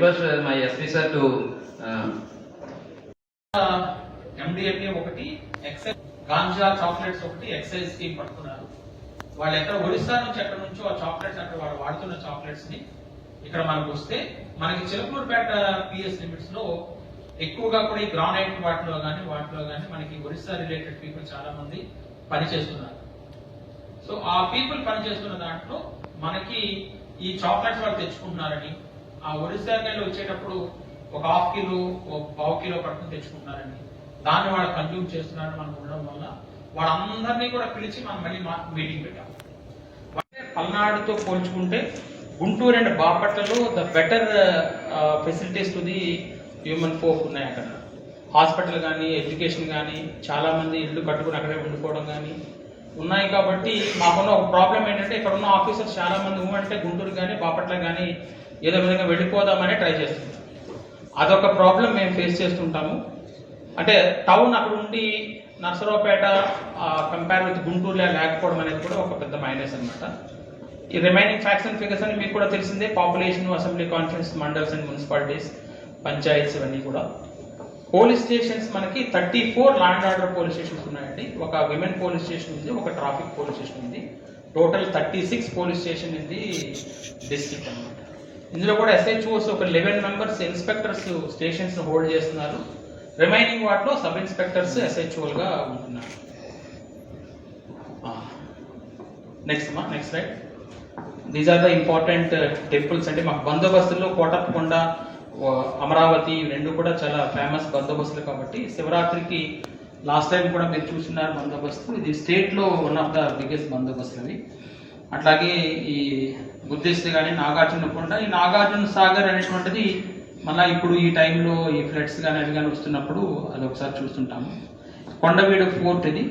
Request my SP sir to MDMA ఒకటి excise ganja chocolates ఒకటి excise scheme పడుతున్నారు. వాళ్ళు ఎక్కడ ఒరిస్సా నుంచి ఎక్కడ నుంచో ఆ చాక్లెట్స్ అక్కడ వాళ్ళు వాడుతున్న చాక్లెట్స్ని ఇక్కడ మనకు వస్తే మనకి చిలకూరుపేట పిఎస్ లిమిట్స్లో ఎక్కువగా కూడా ఈ గ్రానైట్ వాటిలో కానీ వాటిలో కానీ మనకి ఒరిస్సా రిలేటెడ్ పీపుల్ చాలా మంది పనిచేస్తున్నారు. సో ఆ పీపుల్ పనిచేస్తున్న దాంట్లో మనకి ఈ చాక్లెట్స్ వాళ్ళు తెచ్చుకుంటున్నారని ఆ ఒరిస్సాకి వెళ్ళి వచ్చేటప్పుడు ఒక హాఫ్ కిలో ఒక పావు కిలో పట్టుకుని తెచ్చుకుంటున్నారండి. దాన్ని వాళ్ళు కన్జ్యూమ్ చేస్తున్నారని మనం ఉండడం వల్ల. వాళ్ళందరినీ కూడా పిలిచి మనం మళ్ళీ మీటింగ్ పెట్టాం. అంటే పల్నాడుతో పోల్చుకుంటే గుంటూరు అండ్ బాపట్లలో the better facilities to the human folk ఉన్నాయి అక్కడ. హాస్పిటల్ కానీ ఎడ్యుకేషన్ కానీ చాలామంది ఇల్లు కట్టుకుని అక్కడే ఉండిపోవడం కానీ ఉన్నాయి కాబట్టి మాకున్న ఒక ప్రాబ్లం ఏంటంటే ఇక్కడ ఉన్న ఆఫీసర్స్ చాలా మంది అంటే గుంటూరు కానీ బాపట్ల కానీ ఏదో విధంగా వెళ్ళిపోదామని ట్రై చేస్తుంటాం అదొక ప్రాబ్లం మేము ఫేస్ చేస్తుంటాము. అంటే టౌన్ అక్కడ ఉండి నర్సరావుపేట కంపేర్ విత్ గుంటూరులో లేకపోవడం అనేది కూడా ఒక పెద్ద మైనస్ అన్నమాట. ఈ రిమైనింగ్ ఫ్యాక్ట్స్ అండ్ ఫిగర్స్ అని మీకు కూడా తెలిసిందే. Population assembly conference mandals and municipalities panchayats ఇవన్నీ కూడా. పోలీస్ స్టేషన్స్ మనకి thirty four land order police stations ఉన్నాయండి. ఒక విమెన్ పోలీస్ స్టేషన్ ఉంది ఒక ట్రాఫిక్ పోలీస్ స్టేషన్ ఉంది. Total thirty six police station ఇది డిస్ట్రిక్ట్ అన్నమాట. ఇందులో కూడా ఎస్హెచ్ఓస్ ఒక eleven members inspectors stations hold చేస్తున్నారు. రిమైనింగ్ వాటిలో సబ్ ఇన్స్పెక్టర్స్గా ఉంటున్నారు. నెక్స్ట్ మా next right these are the important temples అంటే మాకు బందోబస్తుల్లో కోటప్పకొండ అమరావతి రెండు కూడా చాలా ఫేమస్ బందోబస్తులు కాబట్టి శివరాత్రికి లాస్ట్ టైం కూడా మీరు చూస్తున్నారు బందోబస్తు. ఇది స్టేట్లో వన్ ఆఫ్ ద బిగ్గెస్ట్ బందోబస్తులు అవి. అట్లాగే ఈ బుద్ధిస్ట్ కానీ నాగార్జున కొండ ఈ నాగార్జున సాగర్ అనేటువంటిది మళ్ళీ ఇప్పుడు ఈ టైంలో ఈ ఫ్లడ్స్ కానీ అవి కానీ వస్తున్నప్పుడు అది ఒకసారి చూస్తుంటాము. కొండవీడు ఫోర్ట్ ఇది.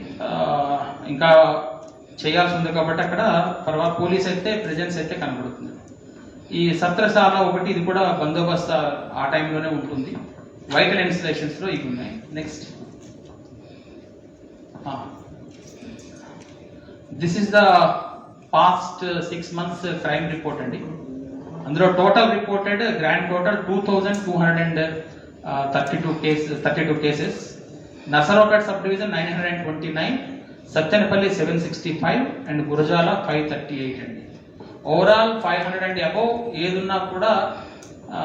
ఇంకా చేయాల్సి ఉంది కాబట్టి అక్కడ తర్వాత పోలీస్ అయితే ప్రెజెన్స్ అయితే కనబడుతుంది. ఈ సత్రశాల ఒకటి ఇది కూడా బందోబస్తు ఆ టైంలోనే ఉంటుంది. వైటల్ ఇన్స్టలేషన్స్లో ఇవి ఉన్నాయి. Next. This is the past six months crime report అండి. అందులో total reported grand total two thousand two hundred and thirty two cases thirty two cases Narasaraopet sub division nine hundred and twenty nine Sattenapalli seven sixty five and. Gurazala five thirty eight అండి overall five hundred and above ఏదున్నా కూడా ఆ,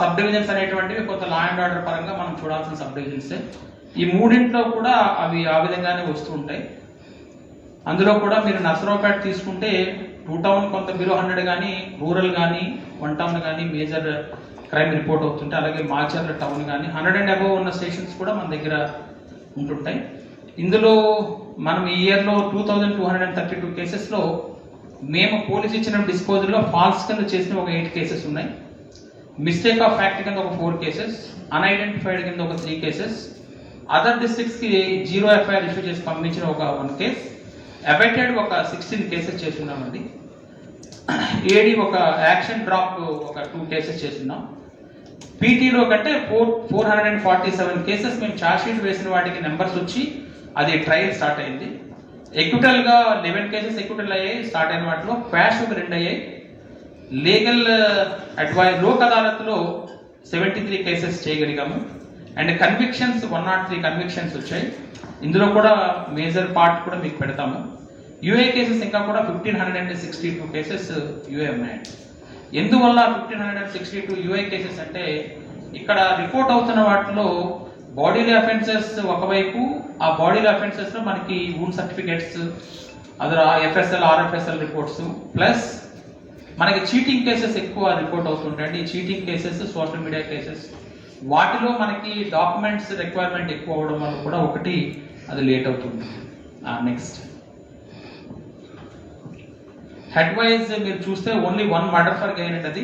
sub divisions అనేటువంటివి కొంత law and order పరంగా మనం చూడాల్సిన sub divisions ఈ మూడింట్లో కూడా అవి ఆ విధంగానే వస్తూ ఉంటాయి. అందులో కూడా మీరు నర్సరావుపేట తీసుకుంటే టూ టౌన్ కొంత బిలో హండ్రెడ్ కానీ రూరల్ కానీ వన్ టౌన్ కానీ మేజర్ క్రైమ్ రిపోర్ట్ అవుతుంటే అలాగే మాచర్ల టౌన్ కానీ హండ్రెడ్ అండ్ అబవ్ ఉన్న స్టేషన్స్ కూడా మన దగ్గర ఉంటుంటాయి. ఇందులో మనం ఈ ఇయర్లో two thousand two hundred and thirty two కేసెస్లో మేము పోలీస్ ఇచ్చిన డిస్పోజల్లో ఫాల్స్ కింద చేసిన ఒక ఎయిట్ కేసెస్ ఉన్నాయి. మిస్టేక్ ఆఫ్ ఫ్యాక్ట్ కింద ఒక ఫోర్ కేసెస్ అన్ఐడెంటిఫైడ్ కింద ఒక త్రీ కేసెస్ అదర్ డిస్ట్రిక్ట్స్కి జీరో ఎఫ్ఐఆర్ ఇష్యూ చేసి పంపించిన ఒక వన్ కేస్ అబైటెడ్ ఒక సిక్స్టీన్ కేసెస్ చేస్తున్నామండి. ఏడి ఒక యాక్షన్ డ్రాప్ ఒక టూ కేసెస్ చేస్తున్నాం. పీటీలో కంటే four four hundred and forty seven cases మేము ఛార్జ్ షీట్ వేసిన వాటికి నెంబర్స్ వచ్చి అది ట్రయల్ స్టార్ట్ అయింది. ఎక్విటల్గా లెవెన్ కేసెస్ ఎక్విటల్ అయ్యాయి స్టార్ట్ అయిన వాటిలో క్వాష్ ఒక రెండు అయ్యాయి. లీగల్ అడ్వైజ్ uh, లోక్ అదాలత్లో seventy three cases చేయగలిగాము. And convictions one not three convictions వచ్చాయి. ఇందులో కూడా మేజర్ పార్ట్ కూడా మీకు పెడతాము. యూఏ కేసెస్ ఇంకా కూడా fifteen hundred and sixty two cases UA ఉన్నాయండి ఎందువల్ల fifteen hundred and sixty two UA cases అంటే ఇక్కడ రిపోర్ట్ అవుతున్న వాటిలో బాడీలీ అఫెన్సెస్ ఒకవైపు ఆ బాడీలీ అఫెన్సెస్లో మనకి wound certificates other FSL RFSL reports plus మనకి చీటింగ్ కేసెస్ ఎక్కువ రిపోర్ట్ అవుతుంటాయండి. ఈ cheating cases social media cases వాటిలో మనకి డాక్యుమెంట్స్ రిక్వైర్మెంట్ ఎక్కువ అవడం వల్ల కూడా ఒకటి అది లేట్ అవుతుంది. నెక్స్ట్ హెడ్ వైజ్ మీరు చూస్తే ఓన్లీ వన్ మర్డర్ ఫర్ గైనట్ అది.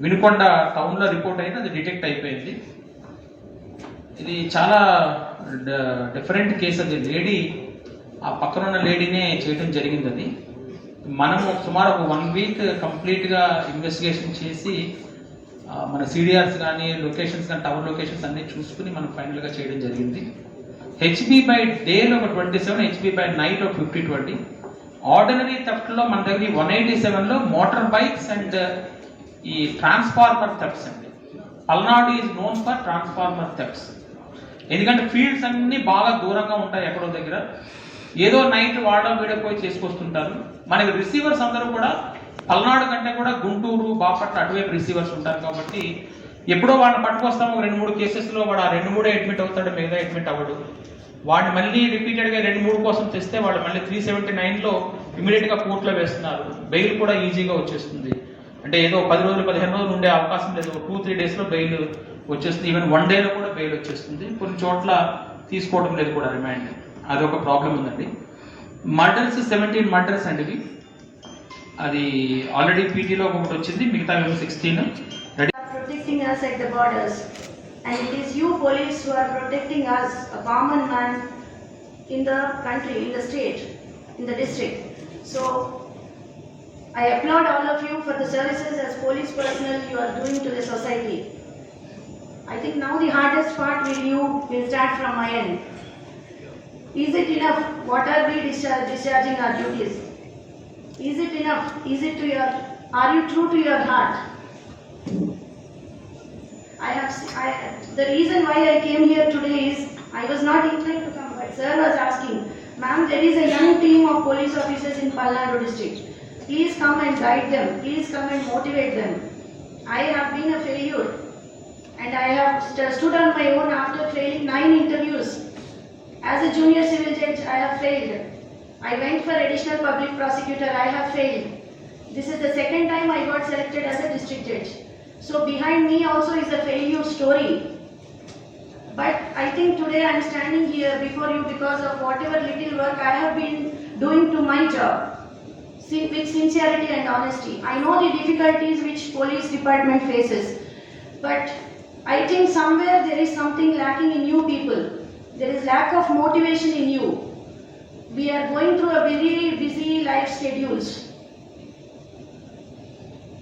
వినుకొండ టౌన్లో రిపోర్ట్ అయింది అది డిటెక్ట్ అయిపోయింది. ఇది చాలా డిఫరెంట్ కేసు అది. లేడీ ఆ పక్కన ఉన్న లేడీనే చేయడం జరిగింది అది. మనము సుమారు ఒక వన్ వీక్ కంప్లీట్గా ఇన్వెస్టిగేషన్ చేసి మన సిడిఆర్స్ కానీ లొకేషన్స్ కానీ టవర్ లొకేషన్స్ అన్ని చూసుకుని మనం ఫైనల్గా చేయడం జరిగింది. హెచ్బి బై డేలో ఒక twenty seven HB by night ఒక ఫిఫ్టీ ట్వంటీ ఆర్డినరీ థెఫ్ట్లో మన దగ్గర వన్ ఎయిటీ సెవెన్లో మోటార్ బైక్స్ అండ్ ఈ ట్రాన్స్ఫార్మర్ థెఫ్ట్స్ uh, అండి. Palnadu is known for transformer thefts ఎందుకంటే ఫీల్డ్స్ అన్ని బాగా దూరంగా ఉంటాయి ఎక్కడో దగ్గర. ఏదో నైట్ వాడడం వీడకపోయి చేసుకొస్తుంటారు. మనకి రిసీవర్స్ అందరూ కూడా పల్నాడు కంటే కూడా గుంటూరు బాపట్ల అటువైపు రిసీవర్స్ ఉంటారు కాబట్టి ఎప్పుడో వాళ్ళని పట్టుకొస్తాం ఒక రెండు మూడు కేసెస్లో వాడు ఆ రెండు మూడే అడ్మిట్ అవుతాడు మిగతా అడ్మిట్ అవ్వడు. వాడిని మళ్ళీ రిపీటెడ్గా రెండు మూడు కోసం తెస్తే వాళ్ళు మళ్ళీ త్రీ సెవెంటీ నైన్లో ఇమీడియట్గా కోర్టులో వేస్తున్నారు. బెయిల్ కూడా ఈజీగా వచ్చేస్తుంది. అంటే ఏదో పది రోజులు పదిహేను రోజులు ఉండే అవకాశం లేదు. టూ త్రీ డేస్లో బెయిల్ వచ్చేస్తుంది. ఈవెన్ వన్ డేలో కూడా బెయిల్ వచ్చేస్తుంది. కొన్ని చోట్ల తీసుకోవడం లేదు కూడా రిమాండ్ అదొక ప్రాబ్లం ఉందండి. మర్డర్స్ సెవెంటీన్ మర్డర్స్ అండి ఇవి. అది ఆల్రెడీ పీటీలో ఒకటి వచ్చింది మిగతా sixteen ready are protecting us at the borders. And it is you police who are protecting us, a common man in the country, in the state, in the district. So I applaud all of you for the services as police personnel you are doing to the society. I think now the hardest part will you will start from my end. Is it enough? What are we discharge, discharging our duties? Is it enough? Is it to your, are you true to your heart? I have, I, the reason why I came here today is, I was not inclined to come, but sir was asking, ma'am, there is a young team of police officers in Palnadu district. Please come and guide them, please come and motivate them. I have been a failure and I have st- stood on my own after failing nine interviews. As a junior civil judge, I have failed. I went for additional public prosecutor, I have failed. This is the second time I got selected as a district judge. So behind me also is a failure story. But I think today I am standing here before you because of whatever little work I have been doing to my job with sincerity and honesty. I know the difficulties which police department faces, but I think somewhere there is something lacking in you people. There is lack of motivation in you. We are going through a very busy life schedules.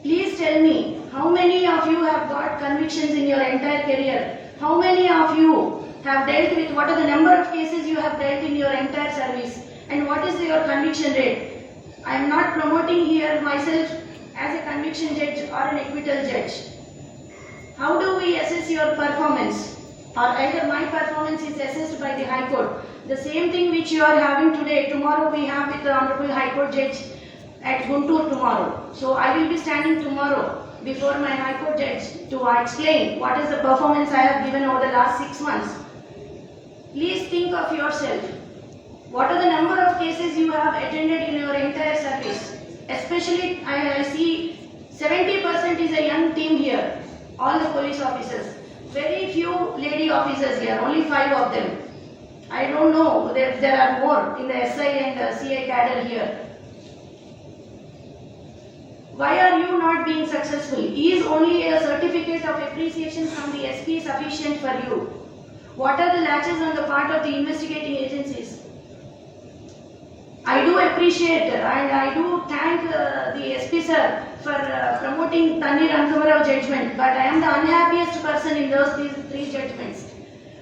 Please tell me, how many of you have got convictions in your entire career? How many of you have dealt with, what are the number of cases you have dealt in your entire service? And what is your conviction rate? I am not promoting here myself as a conviction judge or an acquittal judge. How do we assess your performance? Or either my performance is assessed by the High Court. The same thing which you are having today, tomorrow we have with the Honorable High Court Judge at Guntur tomorrow. So I will be standing tomorrow before my High Court Judge to explain what is the performance I have given over the last six months. Please think of yourself. What are the number of cases you have attended in your entire service? Especially, I, I see 70% is a young team here, all the police officers. Very few lady officers here, only five of them. I don't know, there, there are more in the SI and the CI cadre here. Why are you not being successful? Is only a certificate of appreciation from the SP sufficient for you? What are the latches on the part of the investigating agencies? I do appreciate and I do thank uh, the SP sir for uh, promoting Tanir Ankamarao judgment, but I am the unhappiest person in those three judgments.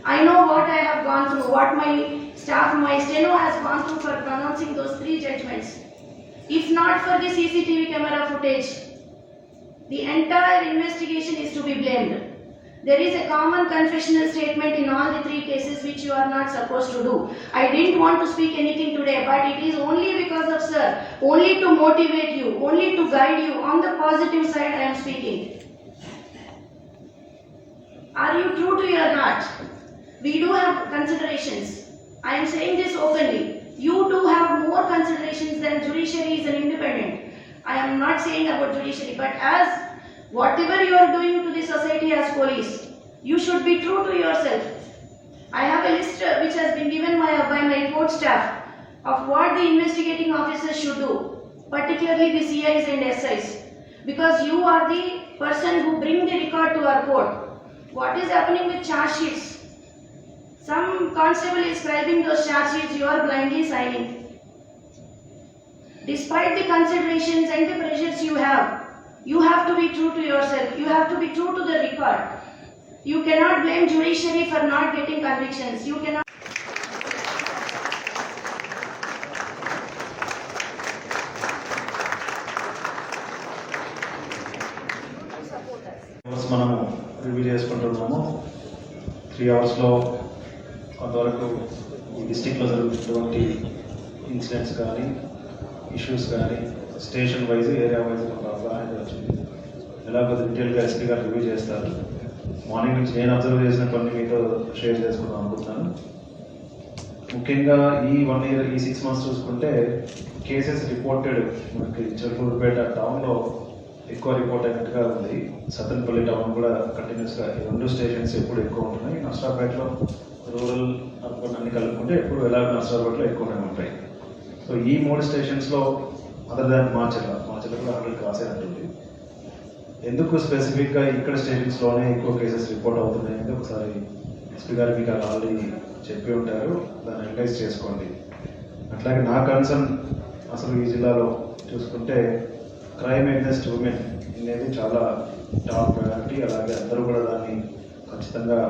I know what I have gone through, what my staff, my steno has gone through for pronouncing those three judgments. If not for the CCTV camera footage, the entire investigation is to be blamed. There is a common confessional statement in all the three cases which you are not supposed to do. I didn't want to speak anything today, but it is only because of sir, only to motivate you, only to guide you. On the positive side, I am speaking. Are you true to your heart? We do have considerations. I am saying this openly. You do have more considerations than judiciary is an independent. I am not saying about judiciary, but as whatever you are doing to the society as police, You should be true to yourself. I have a list uh, which has been given my, by my court staff of what the investigating officers should do, particularly the CIs and SIs. Because you are the person who bring the record to our court. What is happening with charge sheets? Some constable is scribing those charge sheets, you are blindly signing. Despite the considerations and the pressures you have, you have to be true to yourself. You have to be true to the record. You cannot blame judiciary for not getting convictions. You cannot. Hours మనము review చేసుకుంటున్నాము three అవర్స్లో కొంతవరకు ఈ డిస్టిక్లో జరుగుతున్నటువంటి incidents కానీ issues కానీ station wise area wise కొంత అవగాహన వచ్చింది. కొద్ది డీటెయిల్గా ఎస్పీ గారు రివ్యూ చేస్తారు. మార్నింగ్ నుంచి నేను అబ్జర్వ్ చేసిన కొన్ని మీతో షేర్ చేసుకుందాం అనుకుంటున్నాను. ముఖ్యంగా ఈ వన్ ఇయర్ ఈ సిక్స్ మంత్స్ చూసుకుంటే కేసెస్ రిపోర్టెడ్ మనకి చెరుకూరుపేట టౌన్లో ఎక్కువ రిపోర్ట్ అయినట్టుగా ఉంది. సత్తెనపల్లి టౌన్ కూడా కంటిన్యూస్గా ఈ రెండు స్టేషన్స్ ఎప్పుడు ఎక్కువ ఉంటున్నాయి. నష్టాపేటలో రూరల్ అర్బన్ అన్ని కలుపుకుంటే ఎప్పుడు ఎలా నష్టాపేటలో ఎక్కువనే ఉంటాయి సో ఈ మూడు స్టేషన్స్లో అదర్ దాన్ మాచర్ల మాచర్ల కూడా హండ్రెడ్ ఎందుకు స్పెసిఫిక్గా ఇక్కడ స్టేషన్స్లోనే ఎక్కువ కేసెస్ రిపోర్ట్ అవుతున్నాయి అంటే ఒకసారి ఎస్పీ గారు మీకు అలా ఆల్రెడీ చెప్పి ఉంటారు. దాన్ని అనలైజ్ చేసుకోండి. అట్లాగే నా కన్సర్న్ అసలు ఈ జిల్లాలో చూసుకుంటే క్రైమ్ అగెన్స్ట్ ఉమెన్ అనేది చాలా టాప్ ప్రయారిటీ అలాగే అందరూ కూడా దాన్ని ఖచ్చితంగా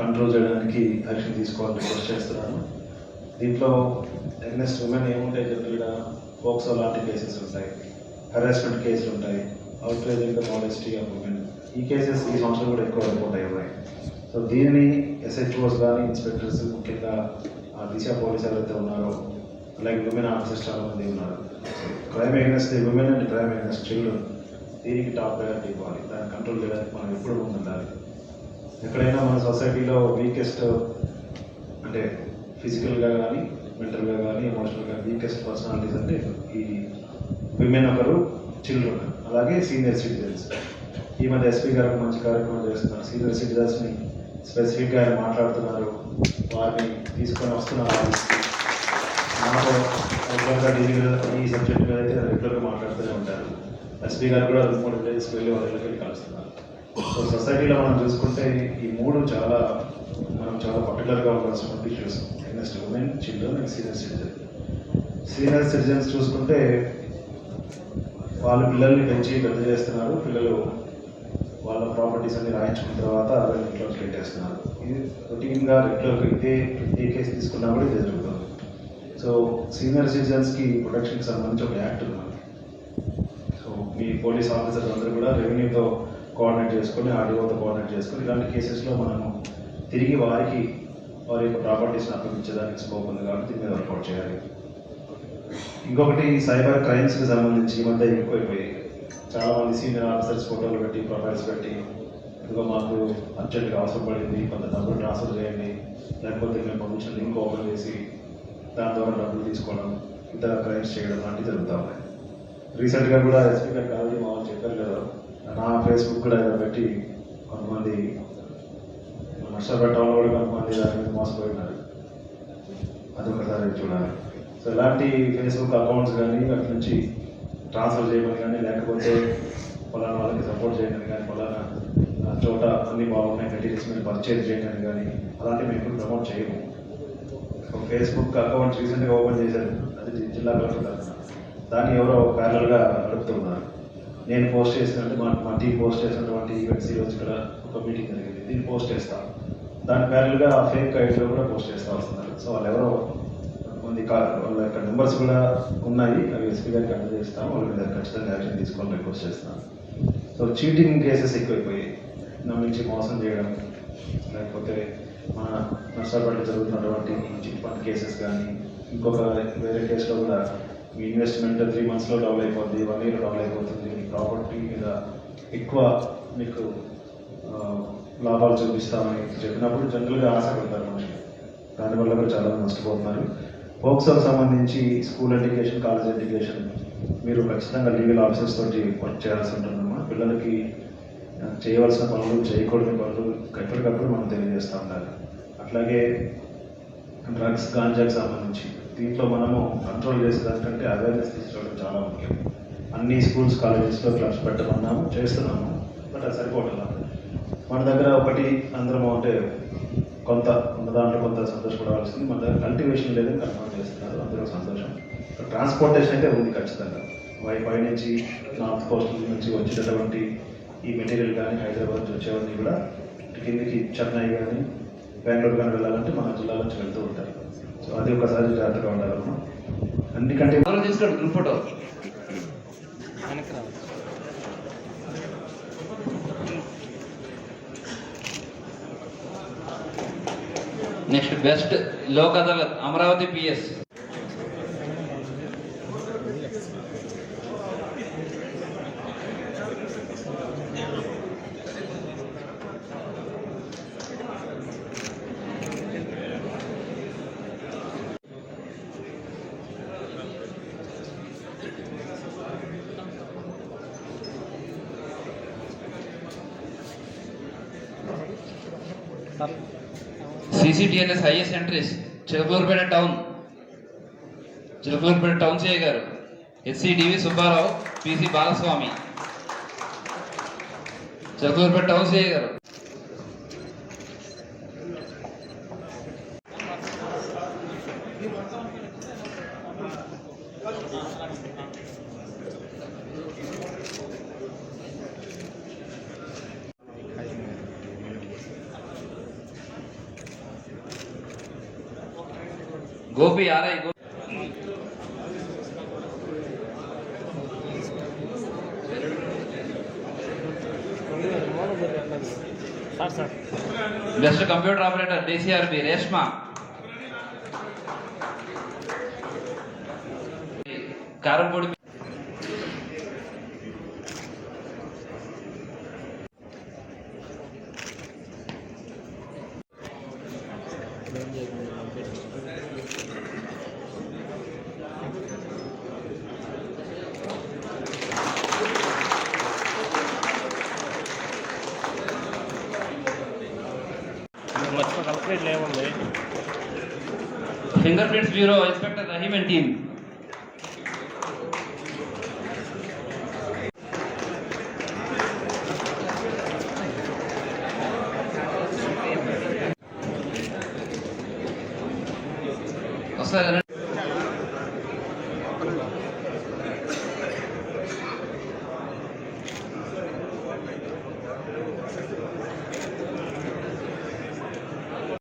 కంట్రోల్ చేయడానికి యాక్షన్ తీసుకోవాలని రిక్వెస్ట్ చేస్తున్నాను. దీంట్లో అగెన్స్ట్ ఉమెన్ ఏముంటాయి జనరల్గా పోక్సో లాంటి కేసెస్ ఉంటాయి హెరాస్మెంట్ కేసులు ఉంటాయి. Outraging the modesty of women ఈ కేసెస్ ఈ సంవత్సరం కూడా ఎక్కువ రిపోర్ట్ అయ్యాయి సో దీనిని ఎస్హెచ్ఓస్ కానీ ఇన్స్పెక్టర్స్ ముఖ్యంగా ఆ దిశ పోలీసు ఎవరైతే ఉన్నారో అలాగే ఉమెన్ ఆఫీసర్స్ చాలామంది ఉన్నారు. Crime against the women and crime against children దీనికి టాప్ ప్రయారిటీ ఇవ్వాలి. దాన్ని కంట్రోల్ చేయడానికి మనం ఎప్పుడు ముందుండాలి. ఎక్కడైనా మన సొసైటీలో వీకెస్ట్ అంటే ఫిజికల్గా కానీ మెంటల్గా కానీ ఎమోషనల్గా వీకెస్ట్ పర్సనాలిటీస్ అంటే ఈ విమెన్ ఒకరు చిల్డ్రన్ అలాగే సీనియర్ సిటిజన్స్ ఈ మధ్య ఎస్పీ గారు మంచి కార్యక్రమం చేస్తున్నారు. సీనియర్ సిటిజన్స్ని స్పెసిఫిక్గా ఆయన మాట్లాడుతున్నారు. వారిని తీసుకొని వస్తున్నారు. ఆఫీస్కి. రెగ్యులర్గా ఈ సబ్జెక్ట్ మీద అయితే రెగ్యులర్గా మాట్లాడుతూనే ఉంటారు ఎస్పీ గారు కూడా రెండు మూడు వెళ్ళి వాళ్ళకి వెళ్ళి కలుస్తున్నారు. సో సొసైటీలో మనం చూసుకుంటే ఈ మూడు చాలా మనం చాలా పర్టికులర్గా ఉండాల్సిన issues next women children and senior citizen senior citizens చూసుకుంటే వాళ్ళు పిల్లల్ని పెంచి పెద్ద చేస్తున్నారు పిల్లలు వాళ్ళ ప్రాపర్టీస్ అన్ని రాయించుకున్న తర్వాత వాళ్ళ ఇంట్లో పెట్టేస్తున్నారు ఇది రొటీన్గా రెగ్యులర్గా ఇదే ఏ కేసు తీసుకున్నా కూడా ఇది జరుగుతుంది. సో సీనియర్ సిటిజన్స్కి ప్రొటెక్షన్కి సంబంధించి ఒక యాక్ట్ ఉంది. సో మీ పోలీస్ ఆఫీసర్స్ అందరూ కూడా రెవెన్యూతో కోఆర్డినేట్ చేసుకొని ఆర్డీఓతో కోఆర్డినేట్ చేసుకొని ఇలాంటి కేసెస్లో మనము తిరిగి వారికి వారి యొక్క ప్రాపర్టీస్ని అప్పగించడానికి స్కోప్ ఉంది కాబట్టి దీని మీద వర్కౌట్ చేయాలి. ఇంకొకటి సైబర్ క్రైమ్స్కి సంబంధించి ఈ మధ్య ఎక్కువైపోయి చాలా మంది సీనియర్ ఆఫీసర్స్ ఫోటోలు పెట్టి ప్రొఫైల్స్ పెట్టి ఇదిగో మాకు అర్జెంట్గా అవసరం పడింది కొంత డబ్బులు ట్రాన్స్ఫర్ చేయండి లేకపోతే మేము పంపించిన లింక్ ఓపెన్ చేసి దాని ద్వారా డబ్బులు తీసుకోవడం ఇతర క్రైమ్స్ చేయడం లాంటివి జరుగుతూ ఉన్నాయి. రీసెంట్గా కూడా ఎస్పీ గారు కాదు మామూలు చెప్పారు కదా నా ఫేస్బుక్ కూడా పెట్టి కొంతమంది నష్టపెట్ట వాళ్ళు కూడా కొంతమంది దాని మీద మోసపోయినారు అది ఒకసారి చూడాలి. సో ఎలాంటి ఫేస్బుక్ అకౌంట్స్ కానీ అటు నుంచి ట్రాన్స్ఫర్ చేయమని కానీ లేకపోతే ఫలానా వాళ్ళకి సపోర్ట్ చేయమని కానీ ఫలానా చోట అన్ని బాగున్నాయి మెటీరియల్స్ మీద పర్చేజ్ చేయమని కానీ అలాంటివి మేము ప్రమోట్ చేయము. ఒక ఫేస్బుక్ అకౌంట్ రీసెంట్గా ఓపెన్ చేశారు. అది జిల్లా కలెక్టర్ దాన్ని ఎవరో ప్యారల్గా నడుపుతున్నారు. నేను పోస్ట్ చేసినట్టు మా మా టీం పోస్ట్ చేసినటువంటి ఈవెంట్స్ ఈరోజు ఇక్కడ ఒక మీటింగ్ జరిగింది. దీన్ని పోస్ట్ చేస్తాను దాని ప్యారల్గా ఫేక్ ఐడిలో కూడా పోస్ట్ చేస్తూ వస్తున్నారు సో వాళ్ళు ఎవరో కొన్ని వాళ్ళ యొక్క నెంబర్స్ కూడా ఉన్నాయి. అవి ఎస్పీ గారికి అందజేస్తాం వాళ్ళ మీద ఖచ్చితంగా యాక్షన్ తీసుకోవాలని రిక్వెస్ట్ చేస్తాను సో చీటింగ్ కేసెస్ ఎక్కువైపోయాయి నమ్మించి మోసం చేయడం లేకపోతే మన నర్సాపేట జరుగుతున్నటువంటి చిట్ ఫండ్ కేసెస్ కానీ ఇంకొక వేరే కేసులో కూడా మీ ఇన్వెస్ట్మెంట్ త్రీ మంత్స్లో డబుల్ అయిపోద్ది వన్ ఇయర్ డబుల్ అయిపోతుంది. మీ ప్రాపర్టీ మీద ఎక్కువ మీకు లాభాలు చూపిస్తామని చెప్పినప్పుడు జనరల్గా ఆశ పెడతారు మనకి దానివల్ల కూడా చాలా నష్టపోతున్నారు. పోక్సోకి సంబంధించి స్కూల్ ఎడ్యుకేషన్ కాలేజ్ ఎడ్యుకేషన్ మీరు ఖచ్చితంగా లీగల్ ఆఫీసర్స్ తోటి వర్క్ చేయాల్సి ఉంటుందమ్మా పిల్లలకి చేయవలసిన పనులు చేయకూడని పనులు ఎప్పటికప్పుడు మనం తెలియజేస్తూ ఉండాలి. అట్లాగే డ్రగ్స్ గాంజాకి సంబంధించి దీంట్లో మనము కంట్రోల్ చేసేదానికంటే అవేర్నెస్ తీసుకోవడం చాలా ముఖ్యం. అన్ని స్కూల్స్ కాలేజెస్లో క్లబ్స్ పెట్టమన్నాము చేస్తున్నాము బట్ అది సరిపోవట్లేదు మన దగ్గర ఒకటి అందరం అంటే కొంత ఉన్న దాంట్లో కొంత సంతోషపడవలసింది. మన దగ్గర కల్టివేషన్ లేదని కన్ఫర్మ్ చేస్తున్నారు. అందరూ సంతోషం. ట్రాన్స్పోర్టేషన్ అయితే ఉంది ఖచ్చితంగా. వై పై నుంచి నార్త్ కోస్ట్ నుంచి వచ్చేటటువంటి ఈ మెటీరియల్ కానీ హైదరాబాద్ నుంచి వచ్చేవన్నీ కూడా కిందికి చెన్నై కానీ బెంగళూరు కానీ వెళ్ళాలంటే మన జిల్లా నుంచి వెళ్తూ ఉంటారు. సో అది ఒకసారి జాగ్రత్తగా ఉండాలమ్మా. అన్నికంటే group photo next best Lok Adalat Amaravati PS CCTNS highest entries Chilakaluripet town Chilakaluripet town CI గారు. ఎస్సీడివి Subbarao PC Balaswamy Chilakaluripet town CI గారు. Gopi RI go best computer operator DCRB Reshma Karempudi finger prints bureau inspector Rahim and team